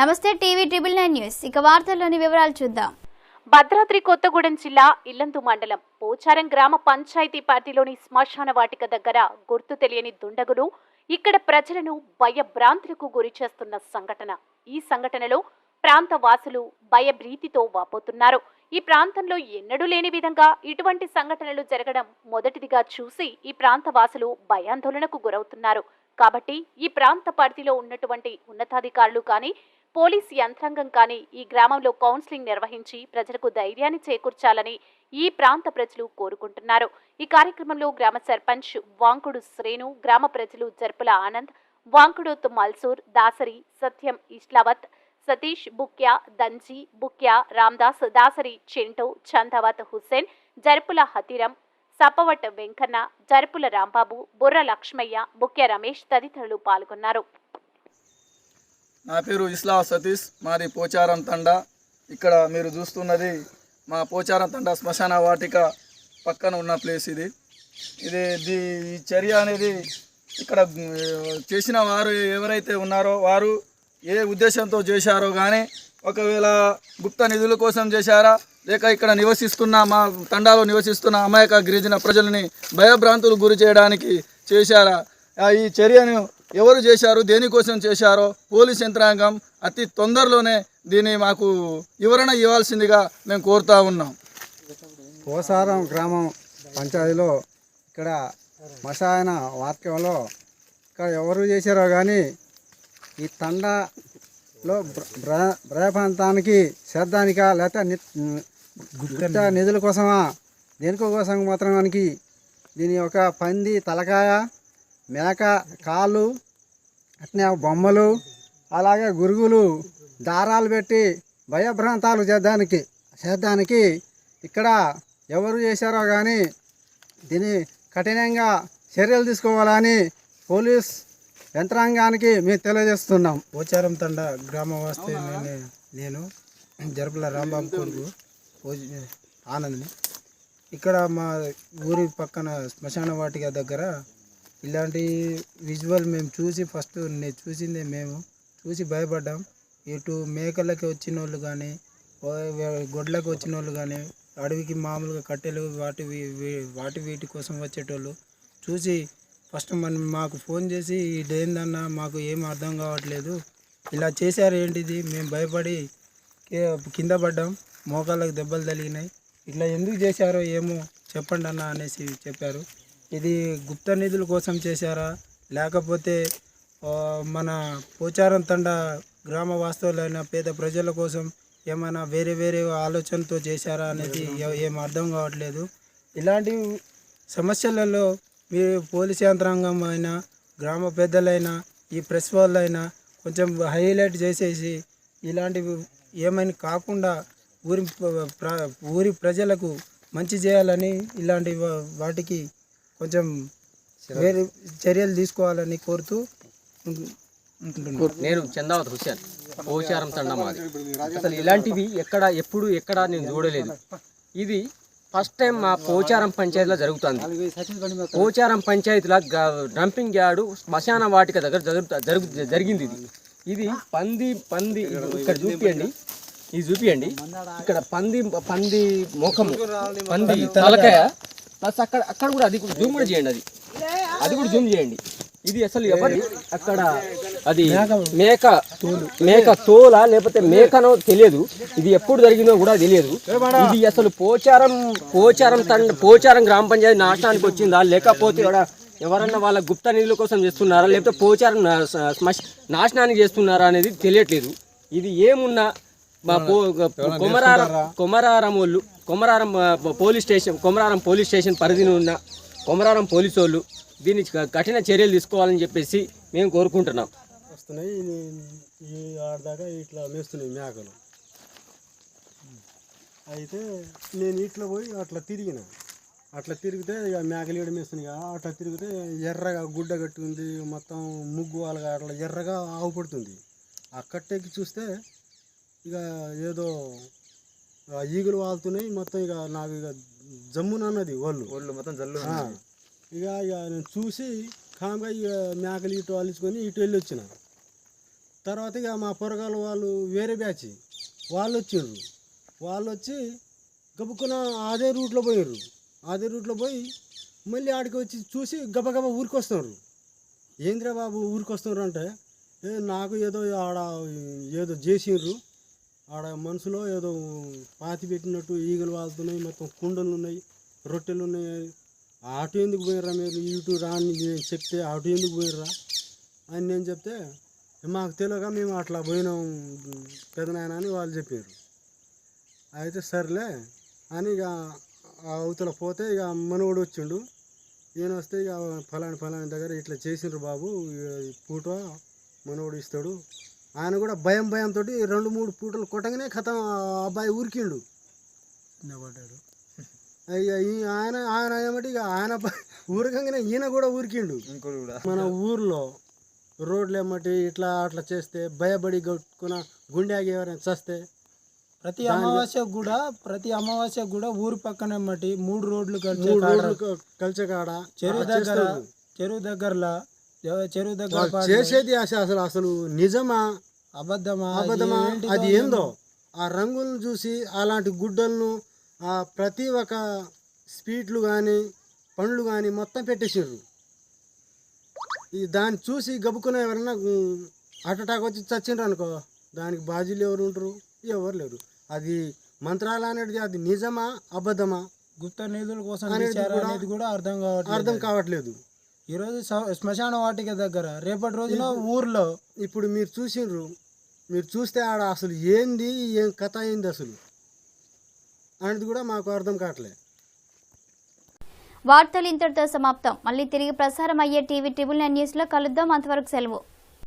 నమస్తే TV triple nine news. ఇక వార్తల్లోని వివరాలు చూద్దాం. భద్రాద్రి కొత్తగూడెం జిల్లా ఇల్లందు మండలం పోచారం గ్రామ పంచాయతీ పార్టీలోని శ్మశాన వాటిక దగ్గర గుర్తు తెలియని దుండగులు ఇక్కడ ప్రజలను భయభ్రాంతులకు గురి చేస్తున్న సంఘటన. ఈ సంఘటనలో ప్రాంత వాసులు భయభ్రీతితో వాపోతున్నారు. ఈ ప్రాంతంలో ఎన్నడూ లేని విధంగా ఇటువంటి సంఘటనలు జరగడం మొదటిదిగా చూసి ఈ ప్రాంత వాసులు భయాందోళనకు గురవుతున్నారు. కాబట్టి ఈ ప్రాంత పరిధిలో ఉన్నటువంటి ఉన్నతాధికారులు కానీ పోలీస్ యంత్రాంగం కానీ ఈ గ్రామంలో కౌన్సిలింగ్ నిర్వహించి ప్రజలకు ధైర్యాన్ని చేకూర్చాలని ఈ ప్రాంత ప్రజలు కోరుకుంటున్నారు. ఈ కార్యక్రమంలో గ్రామ సర్పంచ్ వాంకుడు శ్రేణు గ్రామ ప్రజలు జర్పుల ఆనంద్ వాంకుడోత్ మల్సూర్ దాసరి సత్యం ఇస్లావత్ సతీష్ బుక్యా దంజి బుక్యా రామ్దాస్ దాసరి చింటో చందావత్ హుస్సేన్ జర్పుల హతిరం సపవట్ వెంకన్న జరుపుల రాంబాబు బుర్ర లక్ష్మయ్య బుక్య రమేష్ తదితరులు పాల్గొన్నారు. నా పేరు ఇస్లా సతీష్ మాది పోచారం తండా. ఇక్కడ మీరు చూస్తున్నది మా పోచారం తండ శ్మశాన వాటిక పక్కన ఉన్న ప్లేస్ ఇది. ఇది దీ ఈ చర్య అనేది ఇక్కడ చేసిన వారు ఎవరైతే ఉన్నారో వారు ఏ ఉద్దేశంతో చేశారో కానీ ఒకవేళ గుప్త నిధుల కోసం చేశారా లేక ఇక్కడ నివసిస్తున్న మా తండాలో నివసిస్తున్న అమాయక గిరిజన ప్రజలని భయభ్రాంతులు గురి చేయడానికి చేశారా ఆ, ఈ చర్యను ఎవరు చేశారు దేనికోసం చేశారో పోలీస్ యంత్రాంగం అతి తొందరలోనే దీన్ని మాకు వివరణ ఇవ్వాల్సిందిగా మేము కోరుతా ఉన్నాం. పోసారం గ్రామం పంచాయతీలో ఇక్కడ మసాయన వాక్యంలో ఇక్కడ ఎవరు చేశారో కానీ ఈ తండలో బ్ర- ప్రాంతానికి శ్రద్ధానిక లేకపోతే గుప్త నిధుల కోసమా? దేనికో కోసం దీని యొక్క పంది తలకాయ మేక కాళ్ళు అట్నే బొమ్మలు అలాగే గురుగులు దారాలు పెట్టి భయభ్రాంతాలు చేద్దానికి చేద్దానికి ఇక్కడ ఎవరు చేశారో కానీ దీన్ని కఠినంగా చర్యలు తీసుకోవాలని పోలీస్ యంత్రాంగానికి మేము తెలియజేస్తున్నాం. పోచారం తండ గ్రామవాసి నేను నేను జరుపుల రాంబాబు కొడుకు ఆనంద్ని. ఇక్కడ మా ఊరి పక్కన శ్మశాన వాటిక దగ్గర ఇలాంటి విజువల్ మేము చూసి ఫస్ట్ నేను చూసిందే మేము. చూసి భయపడ్డాం. ఇటు మేకలకి వచ్చిన వాళ్ళు కానీ గొడ్లకి వచ్చిన వాళ్ళు కానీ అడవికి మామూలుగా కట్టెలు వాటి వాటి వీటి కోసం వచ్చేటోళ్ళు చూసి ఫస్ట్ మనం మాకు ఫోన్ చేసి ఇదేందన్నా మాకు ఏం అర్థం కావట్లేదు. ఇలా చేశారు ఏంటిది? మేము భయపడి కింద పడ్డాం. మోకాళ్ళకు దెబ్బలు తగిలినాయి. ఇట్లా ఎందుకు చేశారో ఏమో చెప్పండి అన్న అనేసి చెప్పారు. ఇది గుప్త నిధుల కోసం చేశారా? లేకపోతే మన పోచారం తండ గ్రామ వాస్తవులైన పేద ప్రజల కోసం ఏమైనా వేరే వేరే ఆలోచనతో చేశారా అనేది ఏం అర్థం కావట్లేదు. ఇలాంటి సమస్యలలో మీరు పోలీస్ యంత్రాంగం అయినా గ్రామ పెద్దలైనా ఈ ప్రెస్ వాళ్ళైనా కొంచెం హైలైట్ చేసేసి ఇలాంటివి ఏమైనా కాకుండా ఊరి ప్ర- ఊరి ప్రజలకు మంచి చేయాలని ఇలాంటి వాటికి కొంచెం వేరే చర్యలు తీసుకోవాలని కోరుతూ నేను చందావత్ హుస్సేన్ పోచారం తండ మాది. అసలు ఇలాంటివి ఎక్కడ ఎప్పుడు ఎక్కడ నేను చూడలేదు. ఇది ఫస్ట్ టైం మా పోచారం పంచాయతీలో జరుగుతుంది. పోచారం పంచాయతీలో డంపింగ్ యార్డు శ్మశాన వాటిక దగ్గర జరుగుతా జరుగు జరిగింది ఇది. ఇది పంది పంది ఇక్కడ చూపియండి. ఇది చూపియండి. ఇక్కడ పంది పంది ముఖము పంది తలకాయ. ప్లస్ అక్కడ అక్కడ కూడా అది కూడా జూమ్ కూడా చేయండి. అది. అది కూడా జూమ్ చేయండి. ఇది అసలు ఎవరి అక్కడ అది మేక మేక తోల. లేకపోతే మేకనో తెలియదు. ఇది ఎప్పుడు జరిగిందో కూడా తెలియదు. ఇది అసలు పోచారం పోచారం తండ పోచారం గ్రామ పంచాయతీ నాశనానికి వచ్చిందా? లేకపోతే ఎవరన్నా వాళ్ళ గుప్త నిధుల కోసం చేస్తున్నారా? లేకపోతే పోచారం నాశనానికి చేస్తున్నారా అనేది తెలియట్లేదు. ఇది ఏమున్నా మా కొమరారం కొమరారం వాళ్ళు Komararam police station Komararam police station పరిధిని ఉన్న కొమరారం పోలీసు వాళ్ళు దీన్ని కఠిన చర్యలు తీసుకోవాలని చెప్పేసి మేము కోరుకుంటున్నాం. వస్తున్నాయి ఈ ఆడదాకా ఇట్లా మేస్తున్నాయి మేకలు. అయితే నేను ఇట్లా పోయి అట్లా తిరిగిన. అట్లా తిరిగితే ఇక మేకలు ఏడు మేస్తున్నాయి కదా అట్లా తిరిగితే ఎర్రగా గుడ్డ కట్టి ఉంది మొత్తం ముగ్గు వాళ్ళగా అట్లా ఎర్రగా ఆవు పడుతుంది. ఆ కట్టెక్కి చూస్తే ఇక ఏదో ఈగలు వాళ్తున్నాయి మొత్తం ఇక నాకు ఇక జమ్మునన్నది వాళ్ళు ఒళ్ళు. మొత్తం జల్లు ఇక ఇక నేను చూసి కామ్గా ఇక మేకలు ఇటు అలుచుకొని ఇటు వెళ్ళి వచ్చిన. తర్వాత ఇక మా పొరగాలు వాళ్ళు వేరే బ్యాచ్ వాళ్ళు వచ్చిండ్రు వాళ్ళు వచ్చి గబుక్కున అదే రూట్లో పోయారు అదే రూట్లో పోయి మళ్ళీ ఆడికి వచ్చి చూసి గబగబా ఊరికి వస్తున్నారు ఏంద్రా బాబు ఊరికి వస్తున్నారు అంటే ఏ నాకు ఏదో ఆడ ఏదో చేసిండ్రు. ఆడ మనసులో ఏదో పాతి పెట్టినట్టు ఈగలు వాళ్తున్నాయి మొత్తం కుండలు ఉన్నాయి రొట్టెలు ఉన్నాయి. అటు ఎందుకు పోయినరా మీరు? ఇటు రాని నేను చెప్తే అటు ఎందుకు పోయినరా అని నేను చెప్తే మాకు తెలియక మేము అట్లా పోయినాం పెదనాయన అని వాళ్ళు చెప్పారు అయితే సర్లే అని ఇక ఆ అవతల పోతే ఇక మనవడు వచ్చిండు. ఈయన వస్తే ఇక ఫలాని ఫలాని దగ్గర ఇట్లా చేసిండ్రు బాబు పూట మనవడు ఇస్తాడు. ఆయన కూడా భయం భయంతో రెండు మూడు పూటలు కొట్టగానే కథ అబ్బాయి ఊరికిండు పడ్డాడు ఇక ఆయన ఆయన ఏమంటే? ఇక ఆయన ఊరకంగానే ఈయన కూడా ఊరికిండు మన ఊర్లో రోడ్లు ఏమంటే? ఇట్లా అట్లా చేస్తే భయపడి కొట్టుకున్న గుండె ఆగి ఎవరైనా చస్తే ప్రతి అమావాస్య కూడా ప్రతి అమావాస్య కూడా ఊరు పక్కన మట్టి మూడు రోడ్లు కలిసే మూడు కాడ రోడ్లు కలిసే కాడ చెరువు దగ్గర. చెరువు దగ్గరలా చెరువు దగ్గర. చేసేది అసలు అసలు అసలు నిజమా? అబద్ధమా? అబద్ధమా? అది ఏందో? ఆ రంగులను చూసి అలాంటి గుడ్డలను ఆ ప్రతి ఒక్క స్వీట్లు కానీ పండ్లు కానీ మొత్తం పెట్టేసారు ఈ దాన్ని చూసి గబుక్కున ఎవరైనా హార్ట్ అటాక్ వచ్చి చచ్చిండ్రు అనుకో దానికి బాధ్యులు ఎవరు ఉంటారు? ఎవరు లేరు. అది మంత్రాలు అనేది అది నిజమా? అబద్ధమా? గుప్త నిధుల కోసం అనేది కూడా అర్థం కావట్లేదు. అర్థం కావట్లేదు. ఈరోజు శ్మశాన వాటిక దగ్గర రేపటి రోజున ఊర్లో. ఇప్పుడు మీరు చూసిండ్రు మీరు చూస్తే ఆడ అసలు ఏంది ఏం కథ అయింది అసలు? అనేది కూడా మాకు అర్థం కావట్లేదు వార్తలు ఇంతటితో సమాప్తం. మళ్ళీ తిరిగి ప్రసారం అయ్యే టీవీ ట్రిబుల్ నైన్ న్యూస్లో కలుద్దాం. అంతవరకు సెలవు.